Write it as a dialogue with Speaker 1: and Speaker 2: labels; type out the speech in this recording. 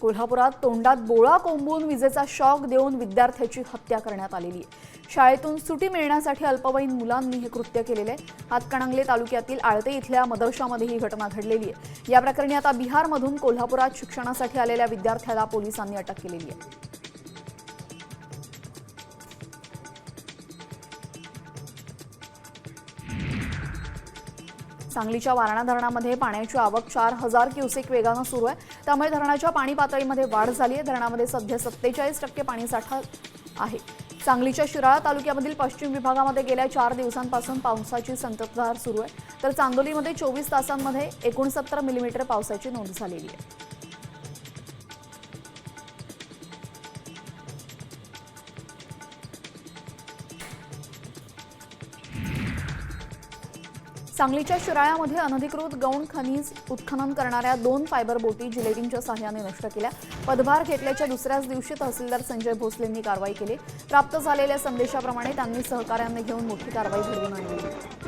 Speaker 1: कोल्हापुरात तोंडात बोळा कोंबून विजेचा शॉक देऊन विद्यार्थ्याची हत्या करण्यात आलेली आहे. शाळेतून सुटी मिळण्यासाठी अल्पवयीन मुलांनी हे कृत्य केलेले आहे. हातकणंगले तालुक्यातील आळते इथल्या मदरशामध्ये ही घटना घडलेली आहे. या प्रकरणी आता बिहारमधून कोल्हापुरात शिक्षणासाठी आलेल्या विद्यार्थ्याला पोलिसांनी अटक केलेली आहे. सांगलीच्या वारणा धरणामध्ये पाण्याची आवक चार हजार क्युसेक वेगानं सुरू आहे. त्यामुळे धरणाच्या पाणी पातळीमध्ये वाढ झाली आहे. धरणामध्ये सध्या सत्तेचाळीस टक्के पाणीसाठा आहे. सांगलीच्या शिराळा तालुक्यामधील पश्चिम विभागामध्ये गेल्या चार दिवसांपासून पावसाची संततधार सुरू आहे. तर चांदोलीमध्ये चोवीस तासांमध्ये एकोणसत्तर मिलीमीटर पावसाची नोंद झालेली आहे. सांगलीच्या शिराळ्यामध्ये अनधिकृत गौण खनिज उत्खनन करणाऱ्या दोन फायबर बोटी जिलेटिनच्या सहाय्याने नष्ट केल्या. पदभार घेतल्याच्या दुसऱ्याच दिवशी तहसीलदार संजय भोसलेंनी कारवाई केली. प्राप्त झालेल्या संदेशाप्रमाणे त्यांनी सहकार्याने घेऊन मोठी कारवाई घडवून आणली.